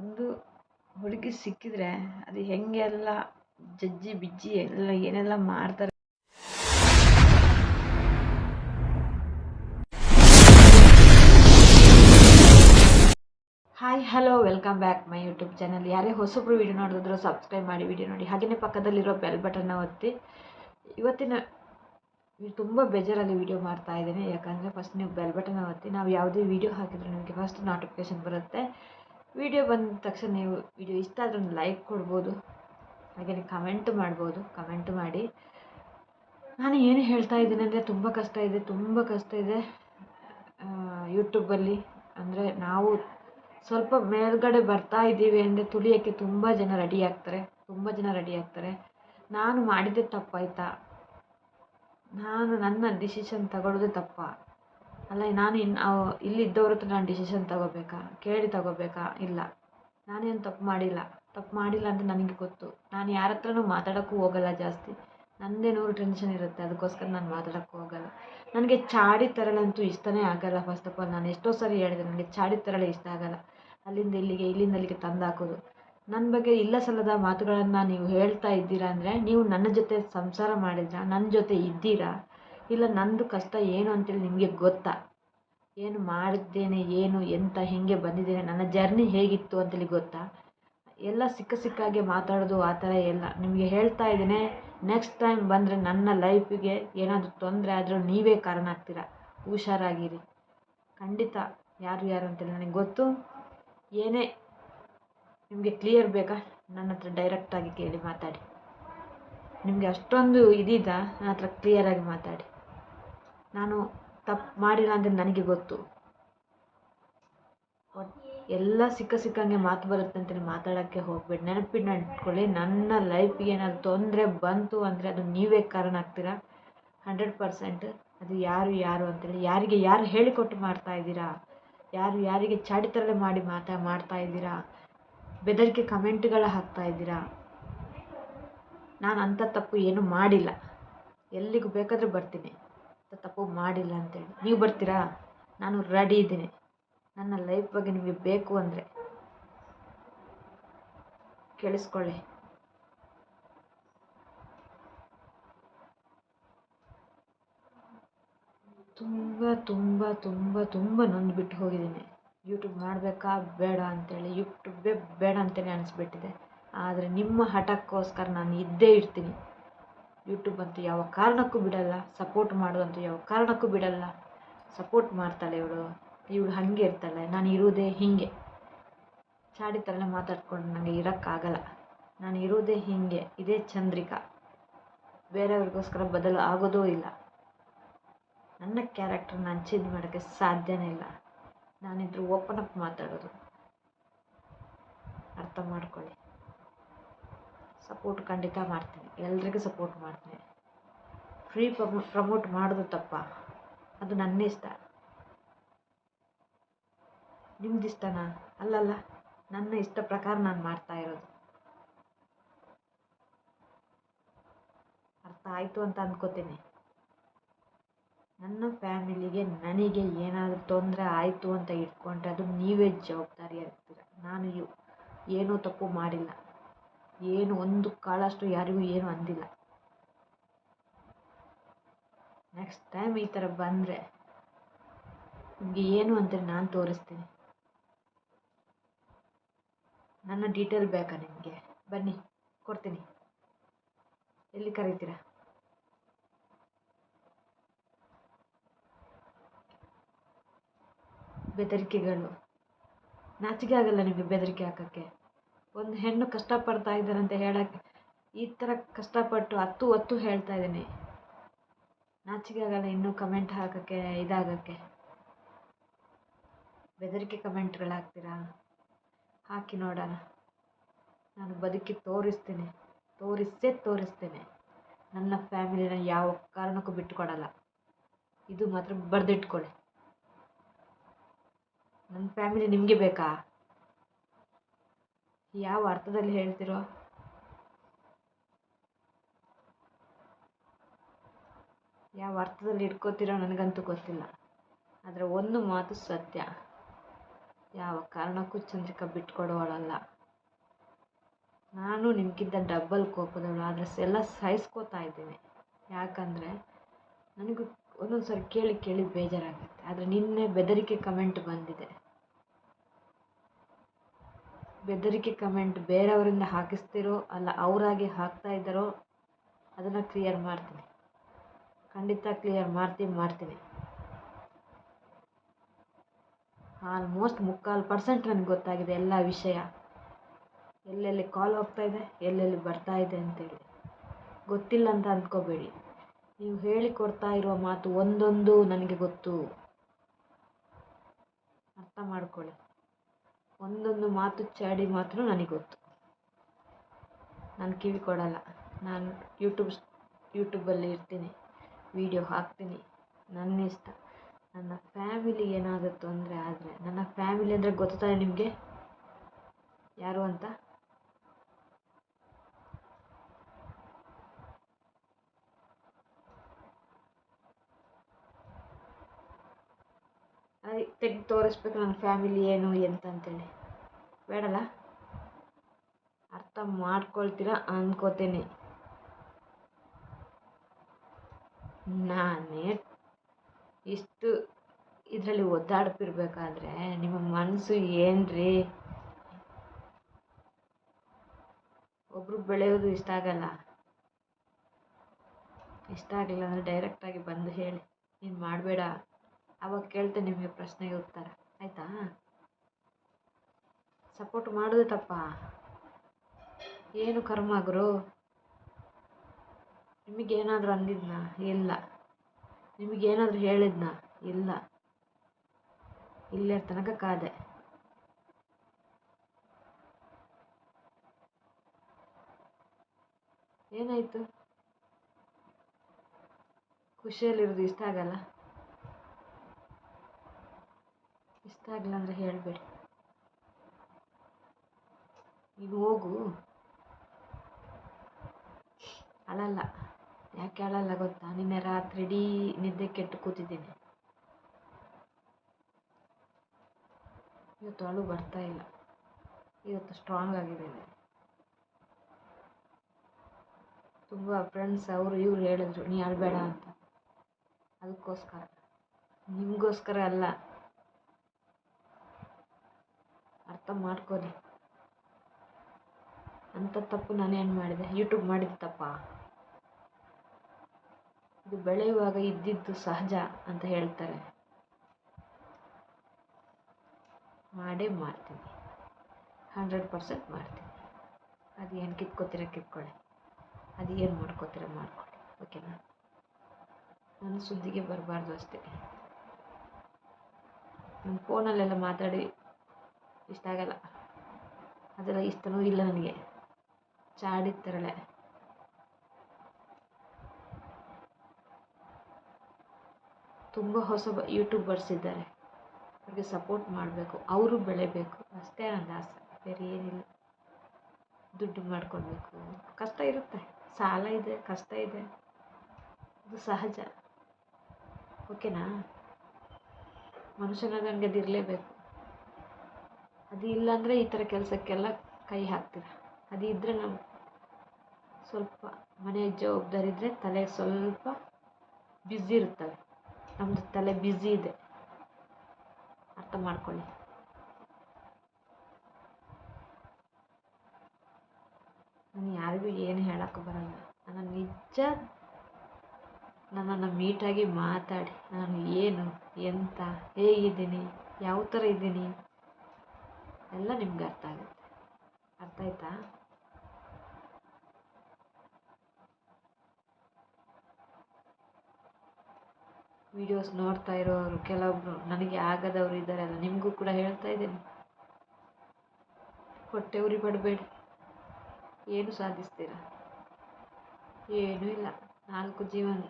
ಒಂದು ಹುಡುಗಿ ಸಿಕ್ಕಿದರೆ ಅದು ಹೆಂಗೆಲ್ಲ ಜಜ್ಜಿ ಬಿಜ್ಜಿ ಎಲ್ಲ ಏನೆಲ್ಲ ಮಾಡ್ತಾರೆ. Hi hello welcome back my YouTube channel ಯಾರೇ ಹೊಸಬ್ರು ವೀಡಿಯೋ ನೋಡಿದ್ರು ಸಬ್ಸ್ಕ್ರೈಬ್ ಮಾಡಿ ವಿಡಿಯೋ ನೋಡಿ. ಹಾಗೆಯೇ ಪಕ್ಕದಲ್ಲಿರೋ ಬೆಲ್ ಬಟನ್ನ ಒತ್ತಿ. ಇವತ್ತಿನ ತುಂಬ ಬೇಜಾರಲ್ಲಿ ವೀಡಿಯೋ ಮಾಡ್ತಾ ಇದ್ದೀನಿ. ಯಾಕಂದರೆ ಫಸ್ಟ್ ನೀವು ಬೆಲ್ ಬಟನ್ನ ಒತ್ತಿ, ನಾವು ಯಾವುದೇ ವೀಡಿಯೋ ಹಾಕಿದ್ರೆ ನಿಮಗೆ ಫಸ್ಟ್ ನೋಟಿಫಿಕೇಶನ್ ಬರುತ್ತೆ. ವಿಡಿಯೋ ಬಂದ ತಕ್ಷಣ ನೀವು ವಿಡಿಯೋ ಇಷ್ಟ ಆದರೆ ಒಂದು ಲೈಕ್ ಕೊಡ್ಬೋದು ಹಾಗೆಯೇ ಕಮೆಂಟ್ ಮಾಡ್ಬೋದು, ಕಮೆಂಟ್ ಮಾಡಿ. ನಾನು ಏನು ಹೇಳ್ತಾ ಇದ್ದೀನಿ ಅಂದರೆ ತುಂಬ ಕಷ್ಟ ಇದೆ, ತುಂಬ ಕಷ್ಟ ಇದೆ ಯೂಟ್ಯೂಬಲ್ಲಿ ಅಂದರೆ ನಾವು ಸ್ವಲ್ಪ ಮೇಲ್ಗಡೆ ಬರ್ತಾ ಇದ್ದೀವಿ ಅಂದರೆ ತುಳಿಯೋಕ್ಕೆ ತುಂಬ ಜನ ರೆಡಿ ಆಗ್ತಾರೆ, ತುಂಬ ಜನ ರೆಡಿ ಆಗ್ತಾರೆ. ನಾನು ಮಾಡಿದ್ದೆ ತಪ್ಪಾಯ್ತಾ? ನಾನು ನನ್ನ ಡಿಸಿಷನ್ ತಗೊಳ್ಳೋದೇ ತಪ್ಪಾ? ಅಲ್ಲ, ನಾನು ಇನ್ನು ಇಲ್ಲಿದ್ದವ್ರ ಹತ್ರ ನಾನು ಡಿಸಿಷನ್ ತಗೋಬೇಕಾ? ಕೇಳಿ ತಗೋಬೇಕಾ? ಇಲ್ಲ. ನಾನೇನು ತಪ್ಪು ಮಾಡಿಲ್ಲ. ತಪ್ಪು ಮಾಡಿಲ್ಲ ಅಂತ ನನಗೆ ಗೊತ್ತು. ನಾನು ಯಾರ ಹತ್ರನೂ ಮಾತಾಡೋಕ್ಕೂ ಹೋಗಲ್ಲ ಜಾಸ್ತಿ. ನನ್ನದೇ ನೂರು ಟೆನ್ಷನ್ ಇರುತ್ತೆ. ಅದಕ್ಕೋಸ್ಕರ ನಾನು ಮಾತಾಡೋಕ್ಕೂ ಹೋಗಲ್ಲ. ನನಗೆ ಚಾಡಿ ತರಲಂತೂ ಇಷ್ಟನೇ ಆಗಲ್ಲ ಫಸ್ಟ್ ಆಫ್ ಆಲ್ ನಾನು ಎಷ್ಟೋ ಸಾರಿ ಹೇಳಿದೆ, ನನಗೆ ಚಾಡಿ ತರಳೆ ಇಷ್ಟ ಆಗಲ್ಲ. ಅಲ್ಲಿಂದ ಇಲ್ಲಿಗೆ, ಇಲ್ಲಿಂದ ಅಲ್ಲಿಗೆ ತಂದು ಹಾಕೋದು ನನ್ನ ಬಗ್ಗೆ ಇಲ್ಲ ಸಲ್ಲದ ಮಾತುಗಳನ್ನು ನೀವು ಹೇಳ್ತಾ ಇದ್ದೀರಾ ಅಂದರೆ, ನೀವು ನನ್ನ ಜೊತೆ ಸಂಸಾರ ಮಾಡಿದ್ರಾ ನನ್ನ ಜೊತೆ ಇದ್ದೀರಾ? ಇಲ್ಲ, ನಂದು ಕಷ್ಟ ಏನು ಅಂತೇಳಿ ನಿಮಗೆ ಗೊತ್ತಾ? ಏನು ಮಾಡಿದ್ದೇನೆ, ಏನು, ಎಂತ, ಹೇಗೆ ಬಂದಿದ್ದೇನೆ, ನನ್ನ ಜರ್ನಿ ಹೇಗಿತ್ತು ಅಂತೇಳಿ ಗೊತ್ತಾ? ಎಲ್ಲ ಸಿಕ್ಕ ಸಿಕ್ಕಾಗೆ ಮಾತಾಡೋದು ಆ ಥರ ಎಲ್ಲ. ನಿಮಗೆ ಹೇಳ್ತಾ ಇದ್ದೇನೆ ನೆಕ್ಸ್ಟ್ ಟೈಮ್ ಬಂದರೆ ನನ್ನ ಲೈಫಿಗೆ ಏನಾದರೂ ತೊಂದರೆ ಆದರೂ ನೀವೇ ಕಾರಣ ಆಗ್ತೀರಾ? ಹುಷಾರಾಗಿರಿ. ಖಂಡಿತ ಯಾರು ಯಾರು ಅಂತೇಳಿ ನನಗೆ ಗೊತ್ತು. ಏನೇ ನಿಮಗೆ ಕ್ಲಿಯರ್ ಬೇಕಾ? ನನ್ನ ಹತ್ರ ಡೈರೆಕ್ಟಾಗಿ ಕೇಳಿ ಮಾತಾಡಿ. ನಿಮಗೆ ಅಷ್ಟೊಂದು ಇದಿದಾ? ನನ್ನ ಹತ್ರ ಕ್ಲಿಯರಾಗಿ ಮಾತಾಡಿ. ನಾನು ತಪ್ಪು ಮಾಡಿಲ್ಲ ಅಂದರೆ ನನಗೆ ಗೊತ್ತು. ಎಲ್ಲ ಸಿಕ್ಕ ಸಿಕ್ಕಂಗೆ ಮಾತು ಬರುತ್ತೆ ಅಂತೇಳಿ ಮಾತಾಡೋಕ್ಕೆ ಹೋಗ್ಬೇಡಿ. ನೆನಪಿನ ಇಟ್ಕೊಳ್ಳಿ. ನನ್ನ ಲೈಫಿಗೆ ಏನಾದರೂ ತೊಂದರೆ ಬಂತು ಅಂದರೆ ಅದು ನೀವೇ ಕಾರಣ ಆಗ್ತೀರಾ? ಹಂಡ್ರೆಡ್ ಪರ್ಸೆಂಟ್ ಅದು ಯಾರು ಯಾರು ಅಂತೇಳಿ. ಯಾರಿಗೆ ಯಾರು ಹೇಳಿಕೊಟ್ಟು ಮಾಡ್ತಾ ಇದ್ದೀರಾ? ಯಾರು ಯಾರಿಗೆ ಚಾಡಿ ತರಲೆ ಮಾಡಿ ಮಾತಾ ಮಾಡ್ತಾ ಇದ್ದೀರಾ? ಬೆದರಿಕೆ ಕಮೆಂಟ್ಗಳು ಹಾಕ್ತಾ ಇದ್ದೀರಾ? ನಾನು ಅಂಥ ತಪ್ಪು ಏನೂ ಮಾಡಿಲ್ಲ. ಎಲ್ಲಿಗೂ ಬೇಕಾದರೂ ಬರ್ತೀನಿ. ತಪ್ಪು ಮಾಡಿಲ್ಲ ಅಂತೇಳಿ. ನೀವು ಬರ್ತೀರಾ? ನಾನು ರೆಡಿ ಇದ್ದೀನಿ. ನನ್ನ ಲೈಫ್ ಬಗ್ಗೆ ನಿಮಗೆ ಬೇಕು ಅಂದರೆ ಕೇಳಿಸ್ಕೊಳ್ಳಿ. ತುಂಬ ತುಂಬ ತುಂಬ ತುಂಬ ನೊಂದ್ಬಿಟ್ಟು ಹೋಗಿದ್ದೀನಿ. ಯೂಟ್ಯೂಬ್ ಮಾಡಬೇಕಾ? ಬೇಡ ಅಂತೇಳಿ. ಯೂಟ್ಯೂಬೇ ಬೇಡ ಅಂತಲೇ ಅನಿಸ್ಬಿಟ್ಟಿದೆ. ಆದರೆ ನಿಮ್ಮ ಹಠಕ್ಕೋಸ್ಕರ ನಾನು ಇದ್ದೇ ಇರ್ತೀನಿ. ಯೂಟ್ಯೂಬ್ ಅಂತ ಯಾವ ಕಾರಣಕ್ಕೂ ಬಿಡಲ್ಲ ಸಪೋರ್ಟ್ ಮಾಡೋದಂತೂ ಯಾವ ಕಾರಣಕ್ಕೂ ಬಿಡಲ್ಲ. ಸಪೋರ್ಟ್ ಮಾಡ್ತಾಳೆ ಇವಳು ಇವಳು ಹಾಗೆ ಇರ್ತಾಳೆ, ನಾನು ಇರೋದೇ ಹೀಗೆ. ಚಾಡಿ ಥರನೇ ಮಾತಾಡ್ಕೊಂಡು ನನಗೆ ಇರೋಕ್ಕಾಗಲ್ಲ. ನಾನು ಇರೋದೇ ಹೀಗೆ, ಇದೇ ಚಂದ್ರಿಕಾ. ಬೇರೆಯವ್ರಿಗೋಸ್ಕರ ಬದಲು ಆಗೋದೂ ಇಲ್ಲ. ನನ್ನ ಕ್ಯಾರೆಕ್ಟರ್ ನಾನು ಚೇಂಜ್ ಮಾಡೋಕ್ಕೆ ಸಾಧ್ಯನೇ ಇಲ್ಲ. ನಾನಿದ್ರು ಓಪನ್ ಅಪ್ ಮಾತಾಡೋದು. ಅರ್ಥ ಮಾಡ್ಕೊಳ್ಳಿ. ಸಪೋರ್ಟ್ ಖಂಡಿತ ಮಾಡ್ತೀನಿ. ಎಲ್ರಿಗೂ ಸಪೋರ್ಟ್ ಮಾಡ್ತೀನಿ. ಫ್ರೀ ಪ್ರಮೋ ಪ್ರಮೋಟ್ ಮಾಡೋದು ತಪ್ಪ. ಅದು ನನ್ನ ಇಷ್ಟ. ನಿಮ್ದು ಇಷ್ಟನಾ? ಅಲ್ಲಲ್ಲ, ನನ್ನ ಇಷ್ಟ ಪ್ರಕಾರ ನಾನು ಮಾಡ್ತಾ ಇರೋದು. ಅರ್ಥ ಆಯಿತು ಅಂತ ಅಂದ್ಕೋತೀನಿ ನನ್ನ ಫ್ಯಾಮಿಲಿಗೆ ನನಗೆ ಏನಾದರೂ ತೊಂದರೆ ಆಯಿತು ಅಂತ ಇಟ್ಕೊಂಡ್ರೆ ಅದು ನೀವೇ ಜವಾಬ್ದಾರಿ ಆಗ್ತೀರ. ನಾನು ಏನೂ ತಪ್ಪು ಮಾಡಿಲ್ಲ. ಏನು ಒಂದು ಕಾಳಷ್ಟು ಯಾರಿಗೂ ಏನು ಅಂದಿಲ್ಲ. ನೆಕ್ಸ್ಟ್ ಟೈಮ್ ಈ ಥರ ಬಂದರೆ ನಿಮಗೆ ಏನು ಅಂತ ನಾನು ತೋರಿಸ್ತೀನಿ. ನನ್ನ ಡೀಟೇಲ್ ಬೇಕಾ ನಿಮಗೆ? ಬನ್ನಿ, ಕೊಡ್ತೀನಿ. ಎಲ್ಲಿ ಕರೀತೀರಾ? ಬೆದರಿಕೆಗಳು. ನಾಚಿಕೆ ಆಗಲ್ಲ ನಿಮಗೆ ಬೆದರಿಕೆ ಹಾಕೋಕ್ಕೆ? ಒಂದು ಹೆಣ್ಣು ಕಷ್ಟಪಡ್ತಾ ಇದ್ದಾರೆ ಅಂತ ಹೇಳೋಕ್ಕೆ. ಈ ಥರ ಕಷ್ಟಪಟ್ಟು ಹತ್ತು ಹೊತ್ತು ಹೇಳ್ತಾ ಇದ್ದೀನಿ. ನಾಚಿಕೆ ಆಗಲ್ಲ ಇನ್ನೂ ಕಮೆಂಟ್ ಹಾಕೋಕ್ಕೆ, ಇದಾಗೋಕ್ಕೆ. ಬೆದರಿಕೆ ಕಮೆಂಟ್ಗಳು ಹಾಕ್ತೀರಾ ಹಾಕಿ ನೋಡೋಣ. ನಾನು ಬದುಕಿ ತೋರಿಸ್ತೀನಿ. ತೋರಿಸೇ ತೋರಿಸ್ತೇನೆ. ನನ್ನ ಫ್ಯಾಮಿಲಿನ ಯಾವ ಕಾರಣಕ್ಕೂ ಬಿಟ್ಟುಕೊಡಲ್ಲ ಇದು ಮಾತ್ರ ಬರೆದಿಟ್ಕೊಳ್ಳಿ. ನನ್ನ ಫ್ಯಾಮಿಲಿ ನಿಮಗೆ ಬೇಕಾ? ಯಾವ ಅರ್ಥದಲ್ಲಿ ಹೇಳ್ತಿರೋ? ಯಾವ ಅರ್ಥದಲ್ಲಿ ಇಟ್ಕೋತಿರೋ ನನಗಂತೂ ಗೊತ್ತಿಲ್ಲ. ಆದರೆ ಒಂದು ಮಾತು ಸತ್ಯ. ಯಾವ ಕಾರಣಕ್ಕೂ ಚಂದ್ರಿಕಾ ಬಿಟ್ಕೊಡೋಳಲ್ಲ. ನಾನು ನಿಮಗಿಂತ ಡಬ್ಬಲ್ ಕೋಪದವಳು, ಆದರೆ ಎಲ್ಲ ಸಹಿಸ್ಕೋತಾ ಇದ್ದೀನಿ. ಯಾಕಂದರೆ ನನಗೂ ಒಂದೊಂದು ಸರಿ ಕೇಳಿ ಕೇಳಿ ಬೇಜಾರಾಗುತ್ತೆ. ಆದರೆ ನಿನ್ನೆ ಬೆದರಿಕೆ ಕಮೆಂಟ್ ಬಂದಿದೆ. ಬೆದರಿಕೆ ಕಮೆಂಟ್ ಬೇರೆಯವರಿಂದ ಹಾಕಿಸ್ತಿರೋ ಅಲ್ಲ ಅವರಾಗಿ ಹಾಕ್ತಾ ಇದ್ದಾರೋ ಅದನ್ನು ಕ್ಲಿಯರ್ ಮಾಡ್ತೀನಿ. ಖಂಡಿತ ಕ್ಲಿಯರ್ ಮಾಡ್ತೀನಿ ಮಾಡ್ತೀನಿ. ಆಲ್ಮೋಸ್ಟ್ ಮುಕ್ಕಾಲು ಪರ್ಸೆಂಟ್ ನನಗೆ ಗೊತ್ತಾಗಿದೆ ಎಲ್ಲ ವಿಷಯ. ಎಲ್ಲೆಲ್ಲಿ ಕಾಲ್ ಹೋಗ್ತಾ ಇದೆ, ಎಲ್ಲೆಲ್ಲಿ ಬರ್ತಾ ಇದೆ ಅಂತೇಳಿ ಗೊತ್ತಿಲ್ಲ ಅಂತ ಅಂದ್ಕೋಬೇಡಿ. ನೀವು ಹೇಳಿಕೊಡ್ತಾ ಇರುವ ಮಾತು ಒಂದೊಂದು ನನಗೆ ಗೊತ್ತು. ಅರ್ಥ ಮಾಡ್ಕೊಳ್ಳಿ. ಒಂದೊಂದು ಮಾತು ಚಾಡಿ ಮಾತ್ರ ನನಗೆ ಗೊತ್ತು. ನಾನು ಕಿವಿ ಕೊಡಲ್ಲ. ನಾನು ಯೂಟ್ಯೂಬ್ ಯೂಟ್ಯೂಬಲ್ಲಿ ಇರ್ತೀನಿ. ವೀಡಿಯೋ ಹಾಕ್ತೀನಿ. ನನ್ನ ಇಷ್ಟ. ನನ್ನ ಫ್ಯಾಮಿಲಿ ಏನಾದರೂ ತೊಂದರೆ ಆದರೆ, ನನ್ನ ಫ್ಯಾಮಿಲಿ ಅಂದರೆ ಗೊತ್ತಾ ನಿಮಗೆ? ಯಾರು ಅಂತ ಅದೇ ತೆಗ್ದು ತೋರಿಸ್ಬೇಕು ನನ್ನ ಫ್ಯಾಮಿಲಿ ಏನು ಎಂತ ಅಂತೇಳಿ ಬೇಡಲ್ಲ? ಅರ್ಥ ಮಾಡ್ಕೊಳ್ತೀರ ಅಂದ್ಕೋತೀನಿ ನಾನೇ ಇಷ್ಟು ಇದರಲ್ಲಿ ಒದ್ದಾಡ್ತಿರ್ಬೇಕಾದ್ರೆ ನಿಮ್ಮ ಮನಸ್ಸು ಏನ್ರಿ? ಒಬ್ರು ಬೆಳೆಯೋದು ಇಷ್ಟ ಆಗಲ್ಲ. ಇಷ್ಟ ಆಗಲಿಲ್ಲ ಅಂದರೆ ಡೈರೆಕ್ಟಾಗಿ ಬಂದು ಹೇಳಿ. ನೀನು ಮಾಡಬೇಡ. ಅವಾಗ ಕೇಳ್ತೇನೆ ನಿಮಗೆ ಪ್ರಶ್ನೆಗೆ ಉತ್ತರ. ಆಯಿತಾ? ಸಪೋರ್ಟ್ ಮಾಡೋದು ತಪ್ಪ. ಏನು ಕರ್ಮ ಗುರು? ನಿಮಗೇನಾದರೂ ಅಂದಿದ್ನಾ? ಇಲ್ಲ. ನಿಮಗೇನಾದರೂ ಹೇಳಿದ್ನಾ? ಇಲ್ಲ. ಇಲ್ಲೇ ತನಕ ಕಾದೆ. ಏನಾಯಿತು? ಖುಷಿಯಲ್ಲಿರೋದು ಇಷ್ಟ ಆಗಲ್ಲ. ಇಷ್ಟ ಆಗಿಲ್ಲ ಅಂದರೆ ಹೇಳಬೇಡಿ. ಈಗ ಹೋಗು. ಅಳಲ್ಲ. ಯಾಕೆ ಅಳಲ್ಲ ಗೊತ್ತಾ? ನಿನ್ನೆ ರಾತ್ರಿ ಇಡೀ ನಿದ್ದೆ ಕೆಟ್ಟು ಕೂತಿದ್ದೀನಿ. ಇವತ್ತು ಅಳು ಬರ್ತಾ ಇಲ್ಲ. ಇವತ್ತು ಸ್ಟ್ರಾಂಗ್ ಆಗಿದ್ದೇನೆ ತುಂಬ ಫ್ರೆಂಡ್ಸ್ ಅವರು ಇವ್ರು ಹೇಳಿದ್ರು, ನೀ ಅಳಬೇಡ ಅಂತ. ಅದಕ್ಕೋಸ್ಕರ. ನಿಮಗೋಸ್ಕರ ಅಲ್ಲ. ಅರ್ಥ ಮಾಡ್ಕೊರಿ. ಅಂಥ ತಪ್ಪು ನಾನೇನು ಮಾಡಿದೆ? ಯೂಟ್ಯೂಬ್ ಮಾಡಿದ ತಪ್ಪ? ಇದು ಬೆಳೆಯುವಾಗ ಇದ್ದಿದ್ದು ಸಹಜ ಅಂತ ಹೇಳ್ತಾರೆ. ಮಾಡೇ ಮಾಡ್ತೀನಿ. ಹಂಡ್ರೆಡ್ ಪರ್ಸೆಂಟ್ ಮಾಡ್ತೀನಿ. ಅದು ಏನು ಕಿತ್ಕೋತೀರ ಕಿತ್ಕೊಳ್ಳಿ ಅದು ಏನು ಮಾಡ್ಕೋತೀರ ಮಾಡ್ಕೊಳ್ಳಿ ಓಕೆನಾ? ನನ್ನ ಸುದ್ದಿಗೆ ಬರಬಾರ್ದು ಅಷ್ಟೇ. ನನ್ನ ಫೋನಲ್ಲೆಲ್ಲ ಮಾತಾಡಿ ಇಷ್ಟ ಆಗಲ್ಲ. ಅದೆಲ್ಲ ಇಷ್ಟವೂ ಇಲ್ಲ ನನಗೆ. ಚಾಡಿದ ತರಲೆ ತುಂಬ ಹೊಸ ಯೂಟ್ಯೂಬರ್ಸ್ ಇದ್ದಾರೆ. ಅವ್ರಿಗೆ ಸಪೋರ್ಟ್ ಮಾಡಬೇಕು. ಅವರು ಬೆಳೆಬೇಕು. ಅಷ್ಟೇ ನನ್ನ ಆಸೆ. ಬೇರೆ ಏನಿಲ್ಲ. ದುಡ್ಡು ಮಾಡ್ಕೊಳ್ಬೇಕು. ಕಷ್ಟ ಇರುತ್ತೆ. ಸಾಲ ಇದೆ, ಕಷ್ಟ ಇದೆ. ಅದು ಸಹಜ. ಓಕೆನಾ ಮನುಷ್ಯನಾಗ ಹಂಗೆ ಅದು ಇಲ್ಲಾಂದರೆ ಈ ಥರ ಕೆಲಸಕ್ಕೆಲ್ಲ ಕೈ ಹಾಕ್ತೀರ. ಅದು ಇದ್ದರೆ ನಮ್ಮ ಸ್ವಲ್ಪ ಮನೆ ಜವಾಬ್ದಾರಿ ಇದ್ದರೆ ತಲೆ ಸ್ವಲ್ಪ ಬ್ಯುಸಿ ಇರುತ್ತವೆ. ನಮ್ಮದು ತಲೆ ಬ್ಯುಸಿ ಇದೆ. ಅರ್ಥ ಮಾಡ್ಕೊಳ್ಳಿ. ನಾನು ಯಾರಿಗೂ ಏನು ಹೇಳೋಕ್ಕೆ ಬರಲ್ಲ. ನನ್ನ ನಿಜ ನನ್ನನ್ನು ಮೀಟಾಗಿ ಮಾತಾಡಿ. ನಾನು ಏನು, ಎಂತ, ಹೇಗಿದ್ದೀನಿ, ಯಾವ ಥರ ಇದ್ದೀನಿ ಎಲ್ಲ ನಿಮ್ಗೆ ಅರ್ಥ ಆಗುತ್ತೆ. ಅರ್ಥ ಆಯ್ತಾ? ವಿಡಿಯೋಸ್ ನೋಡ್ತಾ ಇರೋರು, ಕೆಲವೊಬ್ರು ನನಗೆ ಆಗದವರು ಇದ್ದಾರಲ್ಲ ನಿಮಗೂ ಕೂಡ ಹೇಳ್ತಾ ಇದ್ದೀನಿ. ಹೊಟ್ಟೆ ಉರಿ ಪಡಬೇಡಿ ಏನು ಸಾಧಿಸ್ತೀರ? ಏನೂ ಇಲ್ಲ. ನಾಲ್ಕು ಜೀವನ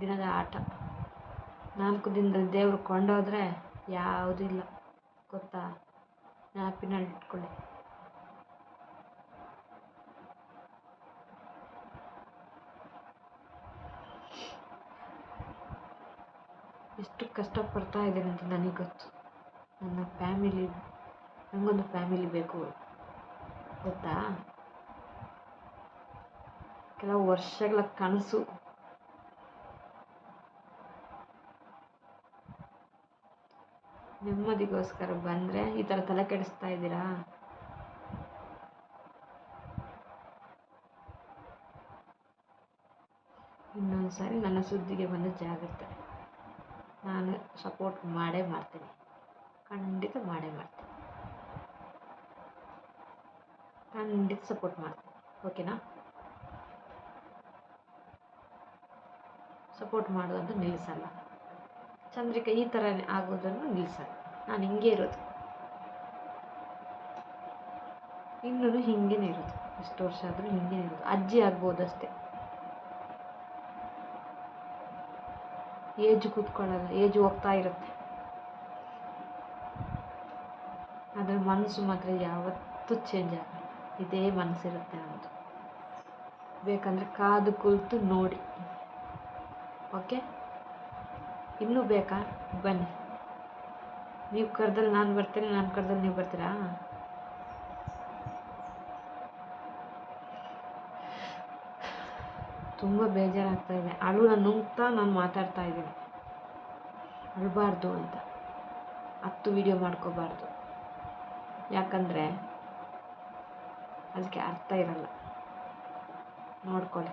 ದಿನದ ಆಟ. ನಾಲ್ಕು ದಿನದಲ್ಲಿ ದೇವರು ಕೊಂಡೋದ್ರೆ ಯಾವುದೂ ಇಲ್ಲ. ಗೊತ್ತಾ? ನೆನಪಿನಲ್ಲಿ ಇಟ್ಕೊಳ್ಳಿ. ಎಷ್ಟು ಕಷ್ಟಪಡ್ತಾ ಇದ್ದೀನಿ ಅಂತ ನನಗೆ ಗೊತ್ತು. ನನ್ನ ಫ್ಯಾಮಿಲಿ ನನಗೊಂದು ಫ್ಯಾಮಿಲಿ ಬೇಕು ಗೊತ್ತಾ? ಕೆಲವು ವರ್ಷಗಳ ಕನಸು ನೆಮ್ಮದಿಗೋಸ್ಕರ ಬಂದರೆ ಈ ಥರ ತಲೆ ಕೆಡಿಸ್ತಾ ಇದ್ದೀರಾ? ಇನ್ನೊಂದು ಸಾರಿ ನನ್ನ ಸುದ್ದಿಗೆ ಬಂದು ಜಾಗ್ರತೆ. ನಾನು ಸಪೋರ್ಟ್ ಮಾಡೇ ಮಾಡ್ತೀನಿ. ಖಂಡಿತ ಮಾಡೇ ಮಾಡ್ತೀನಿ. ಖಂಡಿತ ಸಪೋರ್ಟ್ ಮಾಡ್ತೀನಿ. ಓಕೆನಾ ಸಪೋರ್ಟ್ ಮಾಡೋದಂತೂ ನಿಲ್ಲಿಸಲ್ಲ. ಚಂದ್ರಿಕೆ ಈ ಥರ ಆಗೋದನ್ನು ನಿಲ್ಲಿಸಲ್ಲ. ನಾನು ಹಿಂಗೆ ಇರೋದು. ಇನ್ನೂ ಹಿಂಗೇ ಇರೋದು. ಎಷ್ಟು ವರ್ಷ ಆದರೂ ಹಿಂಗೆ ಇರೋದು. ಅಜ್ಜಿ ಆಗ್ಬೋದು ಅಷ್ಟೇ ಏಜ್ ಕೂತ್ಕೊಳ್ಳಲ್ಲ, ಏಜ್ ಹೋಗ್ತಾ ಇರುತ್ತೆ. ಆದರೆ ಮನಸ್ಸು ಮಾತ್ರ ಯಾವತ್ತೂ ಚೇಂಜ್ ಆಗಲ್ಲ. ಇದೇ ಮನಸ್ಸಿರುತ್ತೆ ನಮ್ಮದು ಬೇಕಂದರೆ ಕಾದು ಕುಳಿತು ನೋಡಿ. ಓಕೆ ಇನ್ನೂ ಬೇಕಾ? ಬನ್ನಿ. ನೀವು ಕರೆದಲ್ಲಿ ನಾನು ಬರ್ತೀನಿ, ನಾನು ಕರೆದಲ್ಲಿ ನೀವು ಬರ್ತೀರಾ? ತುಂಬ ಬೇಜಾರಾಗ್ತಾ ಇದೆ. ಅಳುನ ನುಂಗ್ತಾ ನಾನು ಮಾತಾಡ್ತಾ ಇದ್ದೀನಿ. ಅಳಬಾರ್ದು ಅಂತ. ಹತ್ತು ವಿಡಿಯೋ ಮಾಡ್ಕೋಬಾರ್ದು. ಯಾಕಂದರೆ ಅದಕ್ಕೆ ಅರ್ಥ ಇರಲ್ಲ. ನೋಡ್ಕೊಳ್ಳಿ.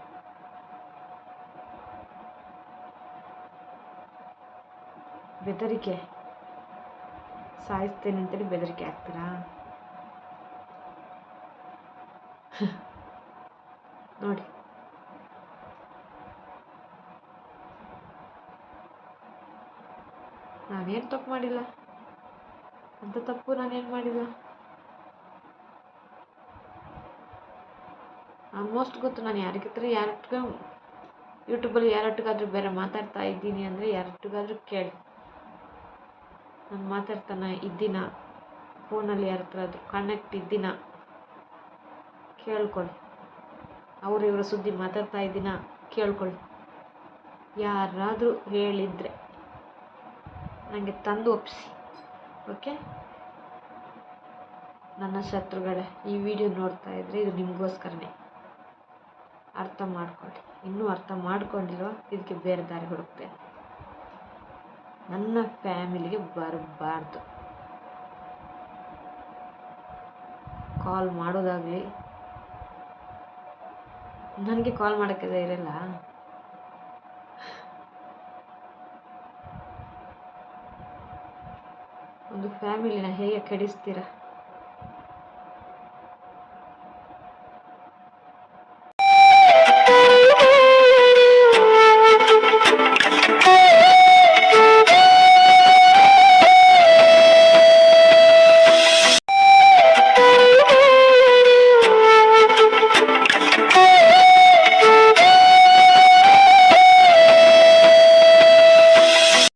ಬೆದರಿಕೆ. ಸಾಯಿಸ್ತೇನೆ ಅಂತೇಳಿ ಬೆದರಿಕೆ ಆಗ್ತೀರಾ ನೋಡಿ. ನಾನೇನು ತಪ್ಪು ಮಾಡಿಲ್ಲ? ಅಂತ ತಪ್ಪು ನಾನೇನು ಮಾಡಿಲ್ಲ? ಆಲ್ಮೋಸ್ಟ್ ಗೊತ್ತು ನಾನು ಯಾರಿಗಿದ್ರೆ ಯಾರೊಟ್ಟಿಗೆ ಯೂಟ್ಯೂಬಲ್ಲಿ ಯಾರೊಟ್ಟಿಗಾದ್ರೂ ಬೇರೆ ಮಾತಾಡ್ತಾ ಇದ್ದೀನಿ ಅಂದರೆ ಯಾರೊಟ್ಟಿಗಾದ್ರೂ ಕೇಳಿ. ನಾನು ಮಾತಾಡ್ತಾನೆ ಇದ್ದೀನಾ ಫೋನಲ್ಲಿ ಯಾರ ಹತ್ರ ಆದರೂ ಕನೆಕ್ಟ್ ಇದ್ದೀನಾ ಕೇಳ್ಕೊಳ್ಳಿ ಅವ್ರ ಇವರ ಸುದ್ದಿ ಮಾತಾಡ್ತಾ ಇದ್ದೀನಾ ಕೇಳ್ಕೊಳ್ಳಿ ಯಾರಾದರೂ ಹೇಳಿದರೆ ನನಗೆ ತಂದು ಒಪ್ಪಿಸಿ ಓಕೆ ನನ್ನ ಶತ್ರುಗಳೇ, ಈ ವಿಡಿಯೋ ನೋಡ್ತಾ ಇದ್ದರೆ ಇದು ನಿಮಗೋಸ್ಕರನೇ. ಅರ್ಥ ಮಾಡ್ಕೊಳ್ಳಿ ಇನ್ನೂ ಅರ್ಥ ಮಾಡ್ಕೊಂಡಿರೋ ಇದಕ್ಕೆ ಬೇರೆ ದಾರಿ ಹುಡುಕ್ತೇನೆ ನನ್ನ ಫ್ಯಾಮಿಲಿಗೆ ಬರಬಾರ್ದು. ಕಾಲ್ ಮಾಡೋದಾಗಲಿ. ನನಗೆ ಕಾಲ್ ಮಾಡೋಕ್ಕೆ ಇರಲ್ಲ ಒಂದು ಫ್ಯಾಮಿಲಿನ ಹೇಗೆ ಕೆಡಿಸ್ತೀರಾ?